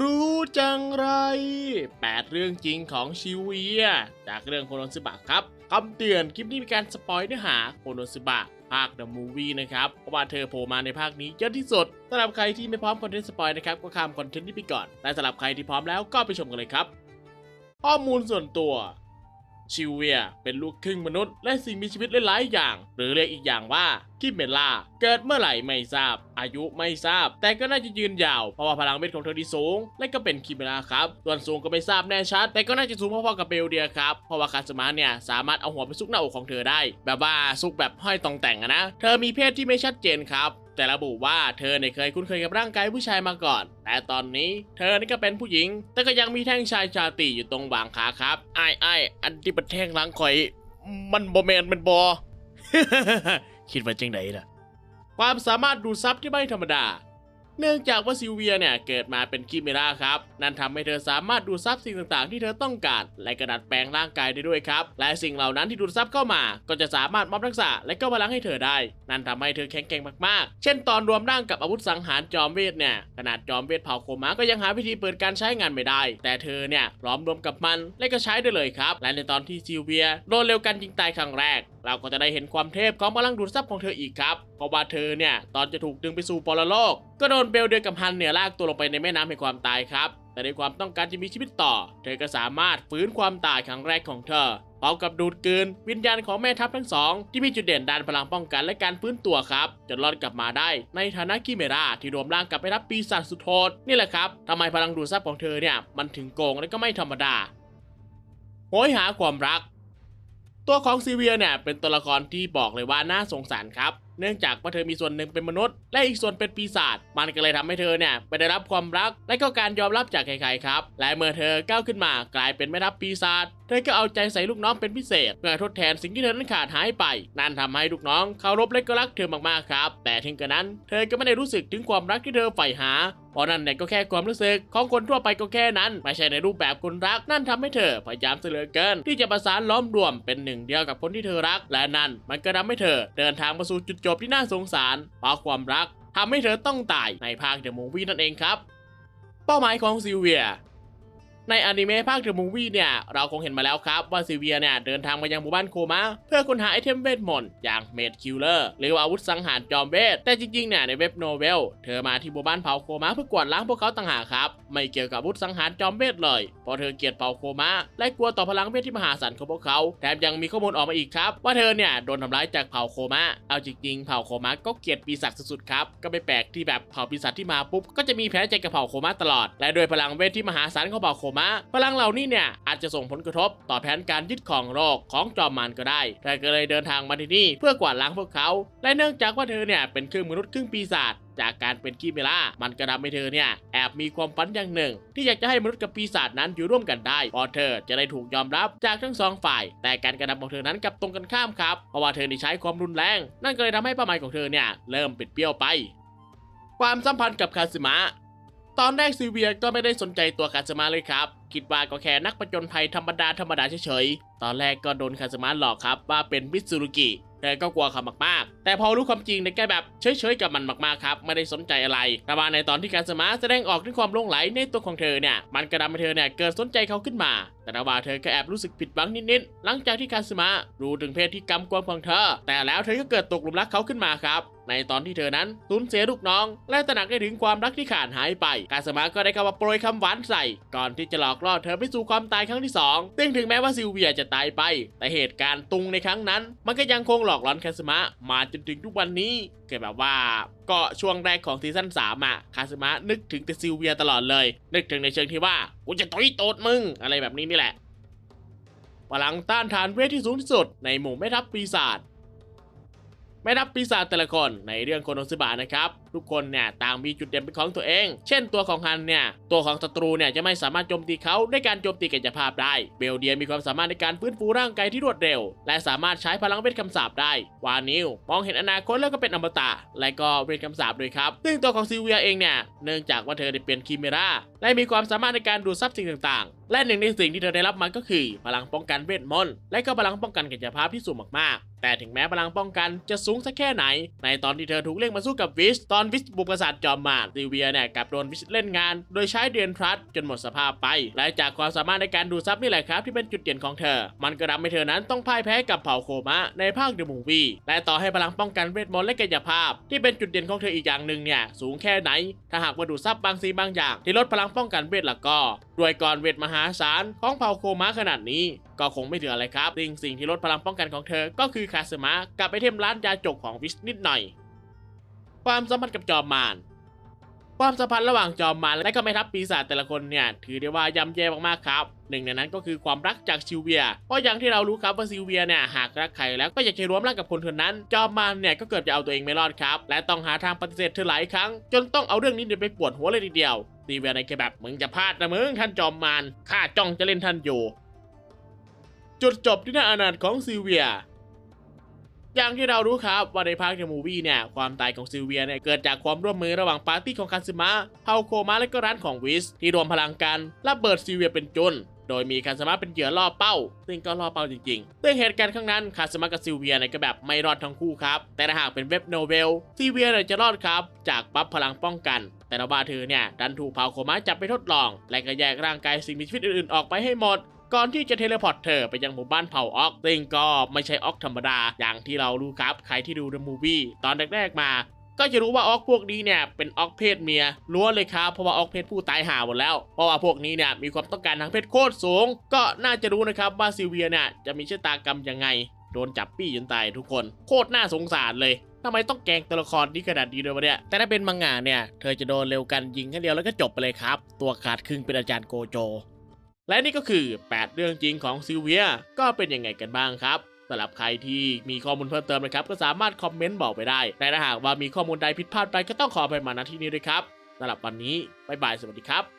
รู้จังไร 8 เรื่องจริงของชิเวีย จากเรื่องโคโนซึบะครับคำเตือนคลิปนี้มีการสปอยเนื้อหาโคโนซึบะภาค The Movie นะครับ เพราะว่าเธอโผล่มาในภาคนี้เยอะที่สุดสำหรับใครที่ไม่พร้อมคอนเทนต์สปอยนะครับ ก็ข้ามคอนเทนต์นี้ไปก่อน แต่สำหรับใครที่พร้อมแล้วก็ไปชมกันเลยครับ ข้อมูลส่วนตัว ชิเวียเป็นลูกครึ่งมนุษย์และสิ่งมีชีวิตหลายๆอย่าง หรือเรียกอีกอย่างว่าคิเมล่า เกิดเมื่อไหร่ไม่ทราบ อายุไม่ทราบ แต่ก็น่าจะยืนยาว เพราะว่าพลังเวทของเธอที่สูง และก็เป็นคิเมล่าครับ ส่วนสูงก็ไม่ทราบแน่ชัด แต่ก็น่าจะสูงพอๆกับเบลเดียครับ เพราะว่าคาสมาเนี่ยสามารถเอาหัวไปซุกหน้าอกของเธอได้ แบบว่าซุกแบบห้อยตองแต่งนะ เธอมีเพศที่ไม่ชัดเจนครับ แต่ระบุว่าเธอเนี่ยเคยคุ้นเคยกับร่างกายผู้ชายมาก่อน แต่ตอนนี้เธอนี่ก็เป็นผู้หญิง แต่ก็ยังมีแท่งชายชาติอยู่ตรงบางขาครับไอ้ไอ้อันที่เป็นแท่งหล้างข่อย มันบอแมนมันบอคิดว่าจังไหนล่ะ ความสามารถดูดซับที่ไม่ธรรมดา เนื่องจากว่าซิลเวียเนี่ยเกิดมาเป็นคิเมราครับ นั่นทำให้เธอสามารถดูดซับสิ่งต่างๆ ที่เธอต้องการ และกระดัดแปลงร่างกายได้ด้วยครับ และสิ่งเหล่านั้นที่ดูดซับเข้ามา ก็จะสามารถมอบทักษะและก็พลังให้เธอได้ นั่นทำให้เธอแข็งแกร่งมากๆ เช่นตอนรวมร่างกับอาวุธสังหารจอมเวทเนี่ยขนาดจอมเวทเผาโคมาก็ยังหาวิธีเปิดการใช้งานไม่ได้ แต่เธอเนี่ยพร้อมรวมกับมันและก็ใช้ได้เลยครับ และในตอนที่ซิลเวียโดนเร็วกันยิงตายครั้งแรก เราก็จะได้เห็นความเทพของพลังดูดซับของเธออีกครับ เพราะว่าเธอเนี่ยตอนจะถูกดึงไปสู่ปรโลก ก็โดนเบลเดียกับฮันเนี่ยลากตัวลงไปในแม่น้ำแห่งความตายครับ แต่ในความต้องการจะมีชีวิตต่อ เธอก็สามารถฟื้นความตายครั้งแรกของเธอพร้อมกับดูดกลืนวิญญาณของแม่ทัพทั้งสองที่มีจุดเด่นด้านพลังป้องกันและการฟื้นตัวครับจนรอดกลับมาได้ ในฐานะกิเมราที่รวมร่างกับไปรับปีศาจสุดโหดนี่แหละครับทำไมพลังดูดซับของเธอเนี่ยมันถึงโกงและก็ไม่ธรรมดาโหยหาความรัก ตัวของซีเวียเนี่ยเป็นตัวละครที่บอกเลยว่าน่าสงสารครับ เนื่องจากว่าเธอมีส่วนหนึ่งเป็นมนุษย์ และอีกส่วนเป็นปีศาจมันก็เลยทำให้เธอเนี่ยไปได้รับความรักและก็การยอมรับจากใครๆครับ และเมื่อเธอก้าวขึ้นมากลายเป็นแม่ทัพปีศาจเธอก็เอาใจใส่ลูกน้องเป็นพิเศษ เพื่อทดแทนสิ่งที่เธอนั้นขาดหายไป นั่นทำให้ลูกน้องเคารพและก็รักเธอมากๆครับ แต่ถึงกระนั้น เธอก็ไม่ได้รู้สึกถึงความรักที่เธอใฝ่หาเพราะนั่นเนี่ยก็แค่ความรู้สึกของคนทั่วไปก็แค่นั้น ไม่ใช่ในรูปแบบคนรัก นั่นทำให้เธอพยายามเสลือเกิน ที่จะประสานล้อมรวมเป็นหนึ่งเดียวกับคนที่เธอรัก และนั่นมันก็ทำให้เธอเดินทางมาสู่จุดจบที่น่าสงสารเพราะความรักทำให้เธอต้องตายในภาคเดอะมูวี่นั่นเองครับ เป้าหมายของซิลเวีย ในอนิเมะภาคเดอะมูวี่เนี่ย เราคงเห็นมาแล้วครับว่าซิเวียเนี่ย เดินทางมายังหมู่บ้านโคมาเพื่อค้นหาไอเทมเวทมนต์อย่างเมดคิลเลอร์หรืออาวุธสังหารจอมเวท แต่จริงๆเนี่ยในเว็บโนเวล เธอมาที่หมู่บ้านเผาโคมาเพื่อกวาดล้างพวกเขาต่างหากครับ ไม่เกี่ยวกับอาวุธสังหารจอมเวทเลยเพราะเธอเกลียดเผาโคมาและกลัวต่อพลังเวทที่มหาศาลของพวกเขาแถมยังมีข้อมูลออกมาอีกครับ ว่าเธอเนี่ยโดนทำร้ายจากเผาโคมาเอาจริงๆเผาโคมาก็เกลียดปีศาจสุดๆครับก็ไม่แปลกที่แบบเผาปีศาจที่มาปุ๊บก็จะมีแผลใจกับเผาโคมาตลอด และด้วยพลังเวทที่มหาศาลของเผาโคมาพลังเหล่านี้เนี่ยอาจจะส่งผลกระทบต่อแผนการยึดของโลกของจอมมารก็ได้เธอก็เลยเดินทางมาที่นี่เพื่อกวาดล้างพวกเขา และเนื่องจากว่าเธอเนี่ยเป็นครึ่งมนุษย์ครึ่งปีศาจจากการเป็นกิเมล่า มันก็ทำให้เธอเนี่ยแอบมีความฝันอย่างหนึ่ง ที่อยากจะให้มนุษย์กับปีศาจนั้นอยู่ร่วมกันได้พราะเธอจะได้ถูกยอมรับจากทั้งสองฝ่าย แต่การกระทำของเธอนั้นกลับตรงกันข้ามครับ เพราะว่าเธอได้ใช้ความรุนแรง นั่นก็เลยทำให้เป้าหมายของเธอเนี่ยเริ่มปิดเบี้ยวไป ความสัมพันธ์กับคาซึมะ ตอนแรกซิเวียก็ไม่ได้สนใจตัวคาซึมะเลยครับ คิดว่าก็แค่นักประจนภัยธรรมดาธรรมดาเฉยๆ ตอนแรกก็โดนคาซึมะหลอกครับว่าเป็นมิตซูรุกิเธอก็กลัวเขามากๆ แต่พอรู้ความจริงเนี่แกแบบเฉยๆกับมันมากๆครับไม่ได้สนใจอะไรแต่ว่าในตอนที่คาซึมะแสดงออกถึงความหลงไหลในตัวของเธอเนี่ยมันก็ทำให้เธอเนี่ยเกิดสนใจเขาขึ้นมา แต่ระหว่าเธอก็แอบรู้สึกผิดหวังนิดๆหลังจากที่คาซึมะรู้ถึงเพศที่กำกวมของเธอ แต่แล้วเธอก็เกิดตกหลุมรักเขาขึ้นมาครับ ในตอนที่เธอนั้นสูญเสียลูกน้อง และตระหนักได้ถึงความรักที่ขาดหายไปคาสมาก็ได้เข้ามาโปรยคำหวานใส่ ก่อนที่จะหลอกล่อเธอไปสู่ความตายครั้งที่สองซึ่งถึงแม้ว่าซิลเวียจะตายไป แต่เหตุการณ์ตุงในครั้งนั้น มันก็ยังคงหลอกหลอนคาสมามาจนถึงทุกวันนี้เกิดแบบว่าก็ช่วงแรกของซีซั่น3อะคาสมานึกถึงแต่ซิลเวียตลอดเลย นึกถึงในเชิงที่ว่ากูจะต่อยโตดมึง อะไรแบบนี้นี่แหละพลังต้านทานเวทที่สูงที่สุดในหมู่แม่ทัพปีศาจ ไม่นับปีศาจแต่ละคนในเรื่องโคโนซึบะนะครับ ทุกคนเนี่ยต่างมีจุดเด่นเป็นของตัวเอง เช่นตัวของฮันเนี่ยตัวของศัตรูเนี่ยจะไม่สามารถโจมตีเขาด้วยการโจมตีกายภาพได้ เบลเดียมีความสามารถในการฟื้นฟูร่างกายที่รวดเร็ว และสามารถใช้พลังเวทคำสาปได้ วานิวมองเห็นอนาคตแล้วก็เป็นอมตะ และก็เวทคำสาปด้วยครับ ซึ่งตัวของซิเวียเองเนี่ยเนื่องจากว่าเธอได้เป็นคิเมราและมีความสามารถในการดูดซับสิ่งต่างๆ และหนึ่งในสิ่งที่เธอได้รับมันก็คือ พลังป้องกันเวทมนต์และก็พลังป้องกันกายภาพที่สูงมากๆแต่ถึงแม้พลังป้องกันจะสูงสักแค่ไหน ในตอนที่เธอถูกเรียกมาสู้กับวิสตอนอนวิสบุกปราสาทจอมมารซิเวียเนี่ยกลับโดนวิสเล่นงาน โดยใช้เดือนทรัสจนหมดสภาพไป และจากความสามารถในการดูดซับนี่แหละครับ ที่เป็นจุดเด่นของเธอ มันก็ทำให้เธอนั้นต้องพ่ายแพ้กับเผ่าโคมะในภาคเดอะมูวี่และต่อให้พลังป้องกันเวทมนต์และกายภาพ ที่เป็นจุดเด่นของเธออีกอย่างหนึ่งเนี่ยสูงแค่ไหน ถ้าหากว่าดูดซับบางสิ่งบางอย่าง ที่ลดพลังป้องกันเวทละก็ด้วยกรเวทมหาศาลของเผ่าโคมะขนาดนี้ก็คงไม่เหลืออะไรครับ สิ่งสิ่งที่ลดพลังป้องกันของเธอ ก็คือคาสมะกับไอเทมร้านยาจกของวิสนิดหน่อย ความสัมพันธ์กับจอมมารความสัมพันธ์ระหว่างจอมมารและก็แม่ทัพปีศาจแต่ละคนเนี่ยถือได้ว่ายำแย่มากๆครับ หนึ่งในนั้นก็คือความรักจากซิลเวีย เพราะอย่างที่เรารู้ครับว่าซิลเวียเนี่ยหากรักใครแล้วก็อยากจะร่วมร่างกับคนคนนั้น จอมมารเนี่ยก็เกือบจะเอาตัวเองไม่รอดครับ และต้องหาทางปฏิเสธเธอหลายครั้ง จนต้องเอาเรื่องนี้ไปปวดหัวเลยทีเดียวซิลเวียในแค่แบบมึงจะพลาดนะมึงท่านจอมมารข้าจ้องจะเล่นท่านอยู่ จุดจบที่น่าอนาถของซิลเวีย อย่างที่เรารู้ครับว่าในภาคเดอะมูวี่เนี่ยความตายของซิลเวียเนี่ยเกิดจากความร่วมมือระหว่างปาร์ตี้ของคาซึมะเฮาโคมะและก็ร้านของวิส ที่รวมพลังกันระเบิดซิลเวียเป็นจุนโดยมีคาซึมะเป็นเหยื่อล่อเป้า ซึ่งก็ล่อเป้าจริงๆซึ่งเหตุการณ์ครั้งนั้นคาซึมะกับซิลเวียเนี่ยก็แบบไม่รอดทั้งคู่ครับ แต่ถ้าหากเป็นเว็บโนเวลซิลเวียเนี่ยจะรอดครับ จากบัฟพลังป้องกัน แต่ละว่าเธอเนี่ยดันถูกเผาโคมะจับไปทดลอง และก็แยกร่างกายสิ่งมีชีวิตอื่นๆออกไปให้หมด ก่อนที่จะเทเลพอร์ตเธอไปยังหมู่บ้านเผ่าออกซึ่งก็ไม่ใช่ออกธรรมดา อย่างที่เรารู้ครับ ใครที่ดูเดอะมูวี่ตอนแรกๆมาก็จะรู้ว่าออกพวกนี้เนี่ยเป็นออกเพศเมียล้วนเลยครับเพราะว่าออกเพศผู้ตายหาหมดแล้ว เพราะว่าพวกนี้เนี่ยมีความต้องการทางเพศโคตรสูง ก็น่าจะรู้นะครับว่าซิเวียเนี่ยจะมีชะตากรรมยังไง โดนจับปี้จนตายทุกคนโคตรน่าสงสารเลยทำไมต้องแกงตัวละครนี้ขนาดนี้ด้วยวะเนี่ยแต่ถ้าเป็นมังงะเนี่ยเธอจะโดนเร็วกันยิงแค่เดียวแล้วก็จบไปเลยครับ ตัวขาดครึ่งเป็นอาจารย์โกโจ และนี่ก็คือ 8 เรื่องจริงของซิลเวียก็เป็นยังไงกันบ้างครับสำหรับใครที่มีข้อมูลเพิ่มเติมนะครับ ก็สามารถคอมเมนต์บอกไปได้ แต่ถ้าหากว่ามีข้อมูลใดผิดพลาดไปก็ต้องขอไปมาณที่นี้ด้วยครับสำหรับวันนี้บ๊ายบายสวัสดีครับ